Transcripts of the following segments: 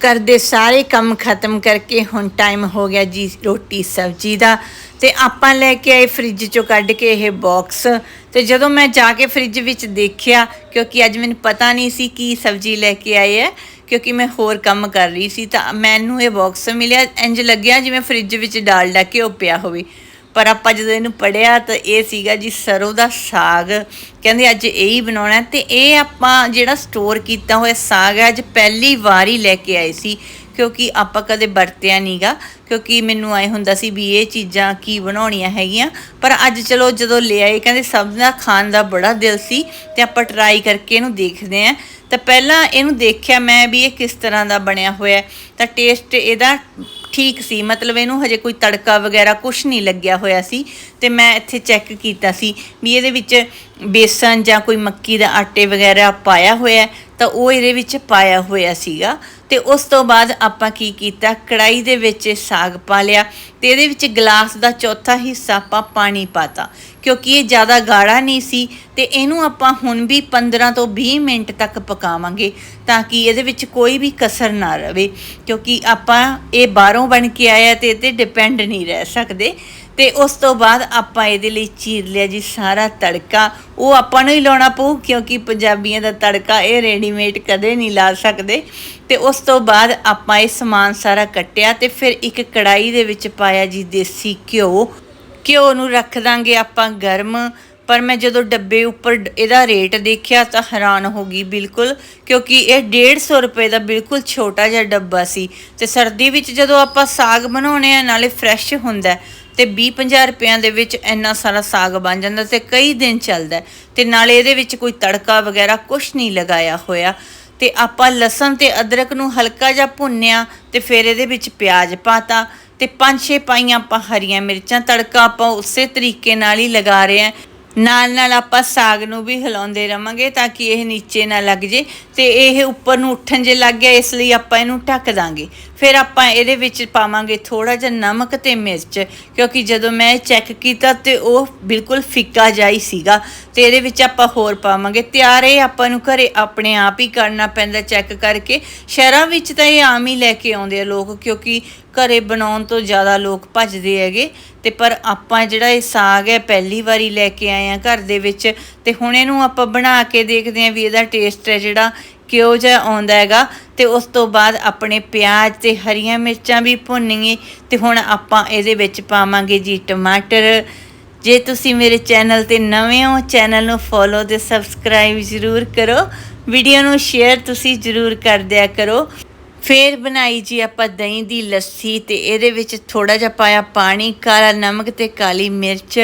ਕਰਦੇ ਸਾਰੇ ਕੰਮ ਖਤਮ ਕਰਕੇ ਹੁਣ ਟਾਈਮ ਹੋ ਗਿਆ ਜੀ ਰੋਟੀ ਸਬਜ਼ੀ ਦਾ ਤੇ ਆਪਾਂ ਲੈ ਕੇ ਆਏ ਫ੍ਰਿਜ ਚੋਂ ਕੱਢ ਕੇ ਇਹ ਬਾਕਸ ਤੇ ਜਦੋਂ ਮੈਂ ਜਾ ਕੇ ਫ੍ਰਿਜ ਵਿੱਚ ਦੇਖਿਆ ਕਿਉਂਕਿ ਅੱਜ ਮੈਨੂੰ ਪਤਾ ਨਹੀਂ ਸੀ ਕੀ ਸਬਜ਼ੀ ਲੈ ਕੇ ਆਏ ਹੈ ਕਿਉਂਕਿ ਮੈਂ ਹੋਰ ਕੰਮ ਕਰ ਰਹੀ ਸੀ ਤਾਂ ਮੈਨੂੰ ਇਹ ਬਾਕਸ ਮਿਲਿਆ ਇੰਜ ਲੱਗਿਆ ਜਿਵੇਂ ਫ੍ਰਿਜ ਵਿੱਚ ਡਾਲ ਡਾਲਡਾ ਉਹ ਪਿਆ ਹੋਵੇ। ਪਰ ਆਪਾਂ ਜਦੋਂ ਇਹਨੂੰ ਪੜਿਆ ਤਾਂ ਇਹ ਸੀਗਾ ਜੀ ਸਰੋਂ ਦਾ ਸਾਗ। ਕਹਿੰਦੇ ਅੱਜ ਇਹ ਹੀ ਬਣਾਉਣਾ ਹੈ ਤੇ ਇਹ ਆਪਾਂ ਜਿਹੜਾ ਸਟੋਰ ਕੀਤਾ ਹੋਇਆ ਸਾਗ ਹੈ, ਅੱਜ ਪਹਿਲੀ ਵਾਰ ਹੀ ਲੈ ਕੇ ਆਏ ਸੀ ਕਿਉਂਕਿ ਆਪਾਂ ਕਦੇ ਵਰਤਿਆ ਨਹੀਂਗਾ। ਕਿਉਂਕਿ ਮੈਨੂੰ ਆਏ ਹੁੰਦਾ ਸੀ ਵੀ ਇਹ ਚੀਜ਼ਾਂ ਕੀ ਬਣਾਉਣੀਆਂ ਹੈਗੀਆਂ। ਪਰ ਅੱਜ ਚਲੋ ਜਦੋਂ ਲੈ ਆਏ, ਕਹਿੰਦੇ ਸਭ ਦਾ ਖਾਣ ਦਾ ਬੜਾ ਦਿਲ ਸੀ ਤੇ ਆਪਾਂ ਟਰਾਈ ਕਰਕੇ ਇਹਨੂੰ ਦੇਖਦੇ ਆਂ ਤਾਂ ਪਹਿਲਾਂ ਇਹਨੂੰ ਦੇਖਿਆ ਮੈਂ ਵੀ ਇਹ ਕਿਸ ਤਰ੍ਹਾਂ ਦਾ ਬਣਿਆ ਹੋਇਆ ਤਾਂ ਟੇਸਟ ਇਹਦਾ ਠੀਕ ਸੀ। ਮਤਲਬ ਇਹਨੂੰ ਹਜੇ ਕੋਈ ਤੜਕਾ ਵਗੈਰਾ ਕੁਝ ਨਹੀਂ ਲੱਗਿਆ ਹੋਇਆ ਸੀ। ਤੇ ਮੈਂ ਇੱਥੇ ਚੈੱਕ ਕੀਤਾ ਸੀ ਵੀ ਇਹਦੇ ਵਿੱਚ ਬੇਸਨ ਜਾਂ ਕੋਈ ਮੱਕੀ ਦਾ ਆਟੇ ਵਗੈਰਾ ਪਾਇਆ ਹੋਇਆ ਤਾਂ ਉਹ ਇਹਦੇ ਵਿੱਚ ਪਾਇਆ ਹੋਇਆ ਸੀਗਾ। ਤੇ ਉਸ ਤੋਂ ਬਾਅਦ ਆਪਾਂ ਕੀ ਕੀਤਾ? ਕੜਾਈ ਦੇ ਵਿੱਚ ਇਹ ਸਾਗ ਪਾ ਲਿਆ। ਤੇ ਇਹਦੇ ਵਿੱਚ ਗਲਾਸ ਦਾ ਚੌਥਾ ਹਿੱਸਾ ਆਪਾਂ ਪਾਣੀ ਪਾਤਾ। ਕਿਉਂਕਿ ਇਹ ਜ਼ਿਆਦਾ ਗਾੜਾ ਨਹੀਂ ਸੀ। ਤੇ ਇਹਨੂੰ ਆਪਾਂ ਹੁਣ ਵੀ 15 ਤੋਂ 20 ਮਿੰਟ ਤੱਕ ਪਕਾਵਾਂਗੇ ਤਾਂ ਕਿ ਇਹਦੇ ਵਿੱਚ ਕੋਈ ਵੀ ਕਸਰ ਨਾ ਰਵੇ, ਕਿਉਂਕਿ ਆਪਾਂ ਇਹ ਬਾਹਰੋਂ ਬਣ ਕੇ ਆਇਆ ਤੇ ਇਹ ਤੇ ਡਿਪੈਂਡ ਨਹੀਂ ਰਹਿ ਸਕਦੇ। ਤੇ ਉਸ ਤੋਂ ਬਾਅਦ ਆਪਾਂ ਇਹਦੇ ਲਈ ਚੀਰ ਲਿਆ ਜੀ ਸਾਰਾ ਤੜਕਾ। ਉਹ ਆਪਾਂ ਨੂੰ ਹੀ ਲਾਉਣਾ ਪਊ, ਕਿਉਂਕਿ ਪੰਜਾਬੀਆਂ ਦਾ ਤੜਕਾ ਇਹ ਰੈਡੀਮੇਡ ਕਦੇ ਨਹੀਂ ਲਾ ਸਕਦੇ। ਤੇ ਉਸ ਤੋਂ ਬਾਅਦ ਆਪਾਂ ਇਹ ਸਮਾਨ ਸਾਰਾ ਕੱਟਿਆ ਤੇ ਫਿਰ ਇੱਕ ਕੜਾਈ ਦੇ ਵਿੱਚ ਪਾਇਆ ਜੀ ਦੇਸੀ ਘਿਓ। ਘਿਓ ਨੂੰ ਰੱਖ ਦਾਂਗੇ ਆਪਾਂ ਗਰਮ ਪਰ ਮੈਂ ਜਦੋਂ ਡੱਬੇ ਉੱਪਰ ਡ- ਇਹਦਾ ਰੇਟ ਦੇਖਿਆ ਤਾਂ ਹੈਰਾਨ ਹੋ ਗਈ ਬਿਲਕੁਲ ਕਿਉਂਕਿ ਇਹ 150 ਰੁਪਏ ਦਾ ਬਿਲਕੁਲ ਛੋਟਾ ਜਿਹਾ ਡੱਬਾ ਸੀ ਤੇ ਸਰਦੀ ਵਿੱਚ ਜਦੋਂ ਆਪਾਂ ਸਾਗ ਬਣਾਉਣੇ ਆ ਨਾਲੇ ਫਰੈਸ਼ ਹੁੰਦਾ ਹੈ, ਤੇ 20-50 ਰੁਪਿਆਂ ਦੇ ਵਿੱਚ ਇੰਨਾ ਸਾਰਾ ਸਾਗ ਬਣ ਜਾਂਦਾ ਤੇ ਕਈ ਦਿਨ ਚੱਲਦਾ ਹੈ ਤੇ ਨਾਲੇ ਇਹਦੇ ਵਿੱਚ ਕੋਈ ਤੜਕਾ ਵਗੈਰਾ ਕੁਝ ਨਹੀਂ ਲਗਾਇਆ ਹੋਇਆ। ਤੇ ਆਪਾਂ ਲਸਣ ਤੇ ਅਦਰਕ ਨੂੰ ਹਲਕਾ ਜਿਹਾ ਭੁੰਨਿਆ ਤੇ ਫਿਰ ਇਹਦੇ ਵਿੱਚ ਪਿਆਜ਼ ਪਾਤਾ ਤੇ ਪੰਜ ਛੇ ਪਾਈਆਂ ਆਪਾਂ ਹਰੀਆਂ ਮਿਰਚਾਂ ਤੜਕਾ ਆਪਾਂ ਉਸੇ ਤਰੀਕੇ ਨਾਲ ਹੀ ਲਗਾ ਰਹੇ ਹਾਂ। ਨਾਲ ਨਾਲ ਆਪਾਂ ਸਾਗ ਨੂੰ ਵੀ ਹਿਲਾਉਂਦੇ ਰਵਾਂਗੇ ਤਾਂ ਕਿ ਇਹ ਨੀਚੇ ਨਾ ਲੱਗ ਜੇ ਤੇ ਇਹ ਉੱਪਰ ਨੂੰ ਉੱਠਣ ਜੇ ਲੱਗ ਗਿਆ, ਇਸ ਲਈ ਆਪਾਂ ਇਹਨੂੰ ਢੱਕ ਦਾਂਗੇ। ਫਿਰ ਆਪਾਂ ਇਹਦੇ ਵਿੱਚ ਪਾਵਾਂਗੇ ਥੋੜਾ ਜਿਹਾ ਨਮਕ ਤੇ ਮਿਰਚ, ਕਿਉਂਕਿ ਜਦੋਂ ਮੈਂ ਚੈੱਕ ਕੀਤਾ ਤੇ ਉਹ ਬਿਲਕੁਲ ਫਿੱਕਾ ਜਿਹਾ ਹੀ ਸੀਗਾ। ਤੇ ਇਹਦੇ ਵਿੱਚ ਆਪਾਂ ਹੋਰ ਪਾਵਾਂਗੇ। ਤਿਆਰ ਇਹ ਆਪਾਂ ਨੂੰ ਘਰੇ ਆਪਣੇ ਆਪ ਹੀ ਕਰਨਾ ਪੈਂਦਾ ਚੈੱਕ ਕਰਕੇ। ਸ਼ਹਿਰਾਂ ਵਿੱਚ ਤਾਂ ਇਹ ਆਮ ਹੀ ਲੈ ਕੇ ਆਉਂਦੇ ਆ ਲੋਕ, ਕਿਉਂਕਿ ਘਰੇ ਬਣਾਉਣ ਤੋਂ ਜ਼ਿਆਦਾ ਲੋਕ ਭੱਜਦੇ ਹੈਗੇ। ਤੇ ਪਰ ਆਪਾਂ ਜਿਹੜਾ ਇਹ ਸਾਗ ਹੈ, ਪਹਿਲੀ ਵਾਰੀ ਲੈ ਕੇ ਆਏ ਆ ਘਰ ਦੇ ਵਿੱਚ, ਤੇ ਹੁਣ ਇਹਨੂੰ ਆਪਾਂ ਬਣਾ ਕੇ ਦੇਖਦੇ ਆਂ ਵੀ ਇਹਦਾ ਟੇਸਟ ਹੈ ਜਿਹੜਾ ਕਿਉਂ ਜਿਹਾ ਆਉਂਦਾ ਹੈਗਾ। ਤੇ ਉਸ ਤੋਂ ਬਾਅਦ ਆਪਣੇ ਪਿਆਜ਼ ਤੇ ਹਰੀਆਂ ਮਿਰਚਾਂ ਵੀ ਭੁੰਨੀਏ, ਤੇ ਹੁਣ ਆਪਾਂ ਇਹਦੇ ਵਿੱਚ ਪਾਵਾਂਗੇ ਜੀ ਟਮਾਟਰ ਜੇ ਤੁਸੀਂ ਮੇਰੇ ਚੈਨਲ ਤੇ ਨਵੇਂ ਹੋ, ਚੈਨਲ ਨੂੰ ਫੋਲੋ ਤੇ ਸਬਸਕ੍ਰਾਈਬ ਜ਼ਰੂਰ ਕਰੋ। ਵੀਡੀਓ ਨੂੰ ਸ਼ੇਅਰ ਤੁਸੀਂ ਜ਼ਰੂਰ ਕਰ ਦਿਆ ਕਰੋ। ਫੇਰ ਬਣਾਈ ਜੀ ਆਪਾਂ ਦਹੀਂ ਦੀ ਲੱਸੀ ਤੇ ਇਹਦੇ ਵਿੱਚ ਥੋੜਾ ਜਿਹਾ ਪਾਇਆ ਪਾਣੀ, ਕਾਲਾ ਨਮਕ ਤੇ ਕਾਲੀ ਮਿਰਚ।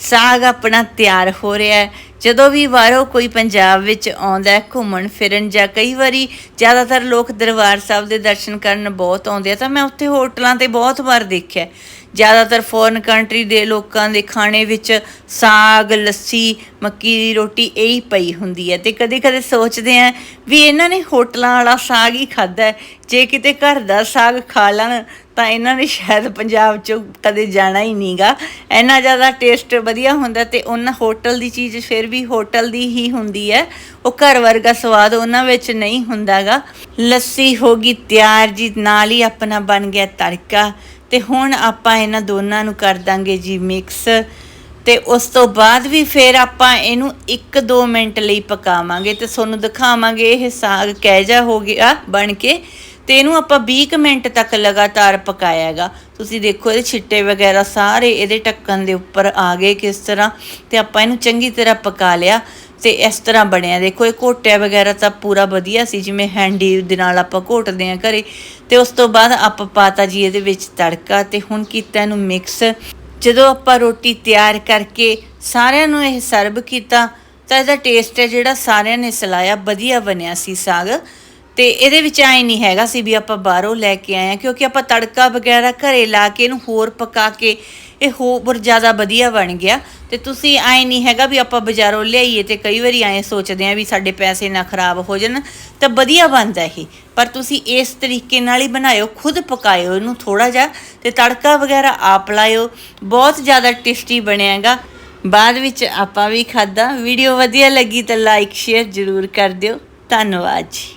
ਸਾਗ ਆਪਣਾ ਤਿਆਰ ਹੋ ਰਿਹਾ ਹੈ। ਜਦੋਂ ਵੀ ਬਾਹਰੋਂ ਕੋਈ ਪੰਜਾਬ ਵਿੱਚ ਆਉਂਦਾ ਘੁੰਮਣ, ਫਿਰਨ ਜਾਂ ਕਈ ਵਾਰੀ ਜ਼ਿਆਦਾਤਰ ਲੋਕ ਦਰਬਾਰ ਸਾਹਿਬ ਦੇ ਦਰਸ਼ਨ ਕਰਨ ਬਹੁਤ ਆਉਂਦੇ ਆ, ਤਾਂ ਮੈਂ ਉੱਥੇ ਹੋਟਲਾਂ ਤੇ ਬਹੁਤ ਵਾਰ ਦੇਖਿਆ ਜ਼ਿਆਦਾਤਰ ਫੋਰਨ ਕੰਟਰੀ ਦੇ ਲੋਕਾਂ ਦੇ ਖਾਣੇ ਵਿੱਚ ਸਾਗ, ਲੱਸੀ, ਮੱਕੀ ਦੀ ਰੋਟੀ ਇਹ ਹੀ ਪਈ ਹੁੰਦੀ ਹੈ ਤੇ ਕਦੇ ਕਦੇ ਸੋਚਦੇ ਆ ਵੀ ਇਹਨਾਂ ਨੇ ਹੋਟਲਾਂ ਵਾਲਾ ਸਾਗ ਹੀ ਖਾਦਾ ਜੇ ਕਿਤੇ ਘਰ ਦਾ ਸਾਗ ਖਾ ਲੈਣ, ਤਾਂ ਇਹਨਾਂ ਨੇ ਸ਼ਾਇਦ ਪੰਜਾਬ ਚੋਂ ਕਦੇ ਜਾਣਾ ਹੀ ਨਹੀਂਗਾ ਇੰਨਾ ਜ਼ਿਆਦਾ ਟੇਸਟ ਵਧੀਆ ਹੁੰਦਾ ਤੇ ਉਹਨਾਂ ਹੋਟਲ ਦੀ ਚੀਜ਼ ਫਿਰ ਵੀ ਹੋਟਲ ਦੀ ਹੀ ਹੁੰਦੀ ਹੈ। ਉਹ ਘਰ ਵਰਗਾ ਸਵਾਦ ਉਹਨਾਂ ਵਿੱਚ ਨਹੀਂ ਹੁੰਦਾਗਾ। ਲੱਸੀ ਹੋ ਗਈ ਤਿਆਰ ਜੀ, ਨਾਲ ਹੀ ਆਪਣਾ ਬਣ ਗਿਆ ਤੜਕਾ। ਤੇ ਹੁਣ ਆਪਾਂ ਇਹਨਾਂ ਦੋਨਾਂ ਨੂੰ ਕਰ ਦਾਂਗੇ ਜੀ ਮਿਕਸ ਤੇ ਉਸ ਤੋਂ ਬਾਅਦ ਵੀ ਫਿਰ ਆਪਾਂ ਇਹਨੂੰ 1-2 ਮਿੰਟ ਲਈ ਪਕਾਵਾਂਗੇ ਤੇ ਤੁਹਾਨੂੰ ਦਿਖਾਵਾਂਗੇ ਇਹ ਸਾਗ ਕਹਿ ਕਹਿਜਾ ਹੋ ਗਿਆ ਬਣ ਕੇ। ਤੇ ਇਹਨੂੰ ਆਪਾਂ 20 ਕੁ ਮਿੰਟ ਤੱਕ ਲਗਾਤਾਰ ਪਕਾਇਆਗਾ। ਤੁਸੀਂ ਦੇਖੋ ਇਹਦੇ ਛਿੱਟੇ ਵਗੈਰਾ ਸਾਰੇ ਇਹਦੇ ਢੱਕਣ ਦੇ ਉੱਪਰ ਆ ਗਏ ਕਿਸ ਤਰ੍ਹਾਂ। ਤੇ ਆਪਾਂ ਇਹਨੂੰ ਚੰਗੀ ਤਰ੍ਹਾਂ ਪਕਾ ਲਿਆ ਤੇ ਇਸ ਤਰ੍ਹਾਂ ਬਣਿਆ। ਦੇਖੋ ਇਹ ਘੋਟਿਆ ਵਗੈਰਾ ਤਾਂ ਪੂਰਾ ਵਧੀਆ ਸੀ, ਜਿਵੇਂ ਹੈਂਡੀ ਦੇ ਨਾਲ ਆਪਾਂ ਘੋਟਦੇ ਆ ਘਰੇ। ਤੇ ਉਸ ਤੋਂ ਬਾਅਦ ਆਪਾਂ ਪਾਤਾ ਜੀ ਇਹਦੇ ਵਿੱਚ ਤੜਕਾ ਤੇ ਹੁਣ ਕੀਤਾ ਇਹਨੂੰ ਮਿਕਸ ਜਦੋਂ ਆਪਾਂ ਰੋਟੀ ਤਿਆਰ ਕਰਕੇ ਸਾਰਿਆਂ ਨੂੰ ਇਹ ਸਰਵ ਕੀਤਾ, ਤਾਂ ਇਹਦਾ ਟੇਸਟ ਹੈ ਜਿਹੜਾ ਸਾਰਿਆਂ ਨੇ ਸਲਾਇਆ, ਵਧੀਆ ਬਣਿਆ ਸੀ ਸਾਗ। ਤੇ ਇਹਦੇ ਵਿੱਚ ਐ ਨਹੀਂ ਹੈਗਾ ਸੀ ਵੀ ਆਪਾਂ ਬਾਹਰੋਂ ਲੈ ਕੇ ਆਏ ਆ ਕਿਉਂਕਿ ਆਪਾਂ ਤੜਕਾ ਵਗੈਰਾ ਘਰੇ ਲਾ ਕੇ ਇਹਨੂੰ ਹੋਰ ਪਕਾ ਕੇ ਇਹ ਹੋਰ ਜ਼ਿਆਦਾ ਵਧੀਆ ਬਣ ਗਿਆ। ਤੇ ਤੁਸੀਂ ਐ ਨਹੀਂ ਹੈਗਾ ਵੀ ਆਪਾਂ ਬਾਜ਼ਾਰੋਂ ਲਿਆਈਏ ਤੇ ਕਈ ਵਾਰੀ ਐ ਸੋਚਦੇ ਆ ਵੀ ਸਾਡੇ ਪੈਸੇ ਨਾ ਖਰਾਬ ਹੋ ਜਾਣ, ਤਾਂ ਵਧੀਆ ਬਣਦਾ ਇਹ। ਪਰ ਤੁਸੀਂ ਇਸ ਤਰੀਕੇ ਨਾਲ ਹੀ ਬਣਾਇਓ, ਖੁਦ ਪਕਾਇਓ ਇਹਨੂੰ ਥੋੜਾ ਜਿਹਾ ਤੇ ਤੜਕਾ ਵਗੈਰਾ ਆਪ ਲਾਇਓ, ਬਹੁਤ ਜ਼ਿਆਦਾ ਟੇਸਟੀ ਬਣਿਆਗਾ। ਬਾਅਦ ਵਿੱਚ ਆਪਾਂ ਵੀ ਖਾਦਾ ਵੀਡੀਓ ਵਧੀਆ ਲੱਗੀ ਤਾਂ ਲਾਈਕ ਸ਼ੇਅਰ ਜ਼ਰੂਰ ਕਰ ਦਿਓ। ਧੰਨਵਾਦ ਜੀ।